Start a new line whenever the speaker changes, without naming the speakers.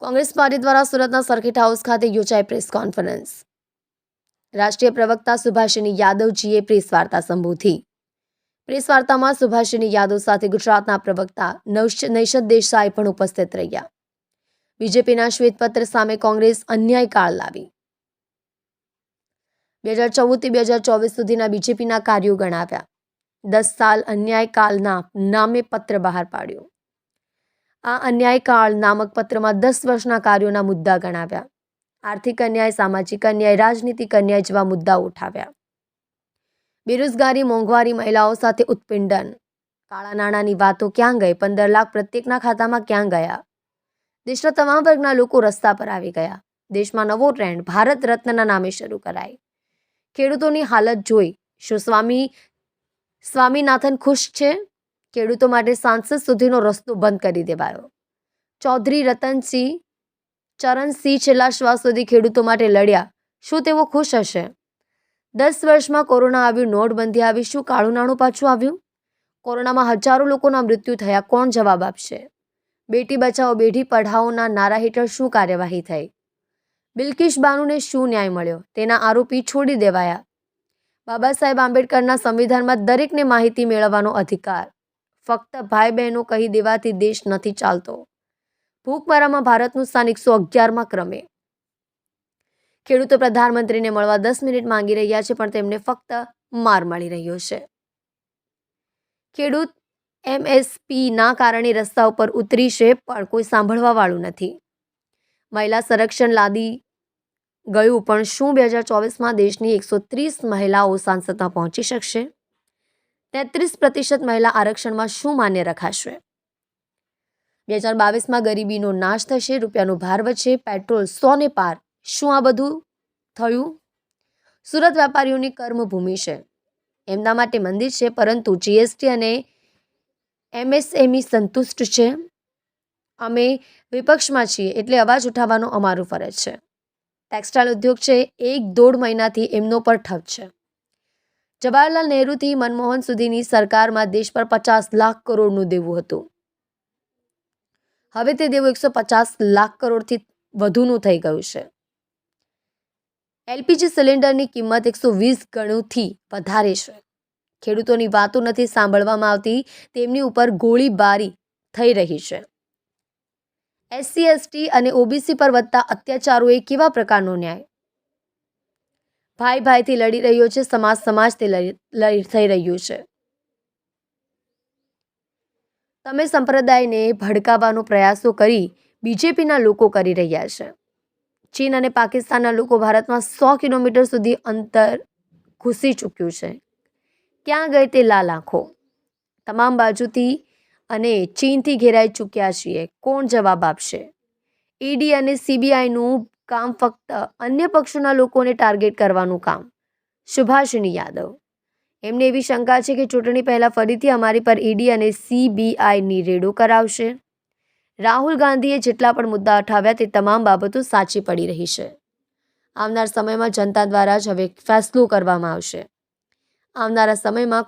Congress party દ્વારા સુરતના circuit house ખાતે યોજાઈ પ્રેસ કોન્ફરન્સ. રાષ્ટ્રીય પ્રવક્તા સુભાષિની યાદવજીએ પ્રેસ વાર્તા સંબોધી. પ્રેસ વાર્તામાં સુભાષિની યાદવ સાથે ગુજરાતના પ્રવક્તા નૈષદ દેસાઈ પણ ઉપસ્થિત રહ્યા. બીજેપીના શ્વેતપત્ર સામે કોંગ્રેસ અન્યાય કાળ લાવી. બે હજાર ચૌદથી બે હજાર ચોવીસ સુધીના બીજેપીના કાર્યો ગણાવ્યા. દસ સાલ અન્યાયકાળના નામે પત્ર બહાર પાડ્યો. આ અન્યાયકાળ નામક પત્રમાં દસ વર્ષના કાર્યોના મુદ્દા ગણાવ્યા. આર્થિક અન્યાય, સામાજિક અન્યાય, રાજનીતિક અન્યાય જેવા મુદ્દાઓ ઉઠાવ્યા. બેરોજગારી, મોંઘવારી, મહિલાઓ સાથે ઉત્પીડન. કાળા નાણાંની વાતો ક્યાં ગઈ? પંદર લાખ પ્રત્યેકના ખાતામાં ક્યાં ગયા? દેશના તમામ વર્ગના લોકો રસ્તા પર આવી ગયા. દેશમાં નવો ટ્રેન્ડ ભારત રત્નના નામે શરૂ કરાય. ખેડૂતોની હાલત જોઈ. શું સ્વામી સ્વામીનાથન ખુશ છે? ખેડૂતો માટે સાંસદ સુધીનો રસ્તો બંધ કરી દેવાયો. ચૌધરી રતનસિંહ, ચરણસિંહ છેલ્લા શ્વાસ સુધી ખેડૂતો માટે લડ્યા. શું તેઓ ખુશ હશે? દસ વર્ષમાં કોરોના આવ્યું, નોટબંધી આવી. શું કાળું નાણું પાછું આવ્યું? કોરોનામાં હજારો લોકોના મૃત્યુ થયા. કોણ જવાબ આપશે? બેટી બચાવો, બેટી પઢાઓના નારા હેઠળ શું કાર્યવાહી થઈ? બિલકિશ બાનુને શું ન્યાય મળ્યો? તેના આરોપી છોડી દેવાયા. બાબા સાહેબ આંબેડકરના સંવિધાનમાં દરેકને માહિતી મેળવવાનો અધિકાર. ફક્ત ભાઈ બહેનો કહી દેવાથી દેશ નથી ચાલતો. ભૂખમરામાં ભારતનું સ્થાન એકસો અગિયારમાં ક્રમે. ખેડૂતો પ્રધાનમંત્રીને મળવા દસ મિનિટ માંગી રહ્યા છે, પણ તેમને ફક્ત માર મળી રહ્યો છે. ખેડૂત એમએસપીના કારણે રસ્તા ઉપર ઉતરી છે, પણ કોઈ સાંભળવા વાળું નથી. મહિલા સંરક્ષણ લાદી ગયું, પણ શું બે હજાર ચોવીસમાં દેશની એકસો ત્રીસ મહિલાઓ સાંસદમાં પહોંચી શકશે? તેત્રીસ પ્રતિશત મહિલા આરક્ષણમાં શું માન્ય રખાશે? બે હજાર બાવીસમાં ગરીબીનો નાશ થશે, રૂપિયાનું ભાર વધશે, પેટ્રોલ સોને પાર. શું આ બધું થયું? સુરત વેપારીઓની કર્મભૂમિ છે. એમના માટે મંદિર છે, પરંતુ જીએસટી અને એમએસએમઈ સંતુષ્ટ છે. અમે વિપક્ષમાં છીએ, એટલે અવાજ ઉઠાવવાનો અમારું ફરજ છે. ટેક્સટાઇલ ઉદ્યોગ છે એક દોઢ મહિનાથી એમનો પર ઠપ છે. જવાહરલાલ નહેરુથી મનમોહન સુધીની સરકારમાં દેશ પર પચાસ લાખ કરોડનું દેવું હતું. હવે તે દેવું એકસો પચાસ લાખ કરોડથી વધુનું થઈ ગયું છે. એલપીજી સિલિન્ડરની કિંમત એકસો વીસ ગણુથી વધારે છે. ખેડૂતોની વાતો નથી સાંભળવામાં આવતી, તેમની ઉપર ગોળીબારી થઈ રહી છે. એસસી, એસટી અને ઓબીસી પર વધતા અત્યાચારો એ કેવા પ્રકારનો ન્યાય? ભાઈ ભાઈથી લડી રહ્યો છે સમાજ સમાજથી લડી થઈ રહ્યું છે. તમે સંપ્રદાયને ભડકાવવાનો પ્રયાસો કરી બીજેપીના લોકો કરી રહ્યા છે. ચીન અને પાકિસ્તાનના લોકો ભારતમાં સો કિલોમીટર સુધી અંતર ઘૂસી ચૂક્યું છે. ક્યાં ગઈ તે લાલ આંખો? તમામ બાજુથી અને ચીનથી ઘેરાઈ ચૂક્યા છીએ. કોણ જવાબ આપશે? ઈડી અને સીબીઆઈનું કામ ફક્ત અન્ય પક્ષોના લોકોને ટાર્ગેટ કરવાનું કામ. સુભાષિની યાદવ. એમને એવી શંકા છે કે ચૂંટણી પહેલાં ફરીથી અમારી પર ઈડી અને સીબીઆઈની રેડો કરાવશે. રાહુલ ગાંધીએ જેટલા પણ મુદ્દા ઉઠાવ્યા તે તમામ બાબતો સાચી પડી રહી છે. આવનાર સમયમાં જનતા દ્વારા જ હવે ફેસલો કરવામાં આવશે. આવનારા સમયમાં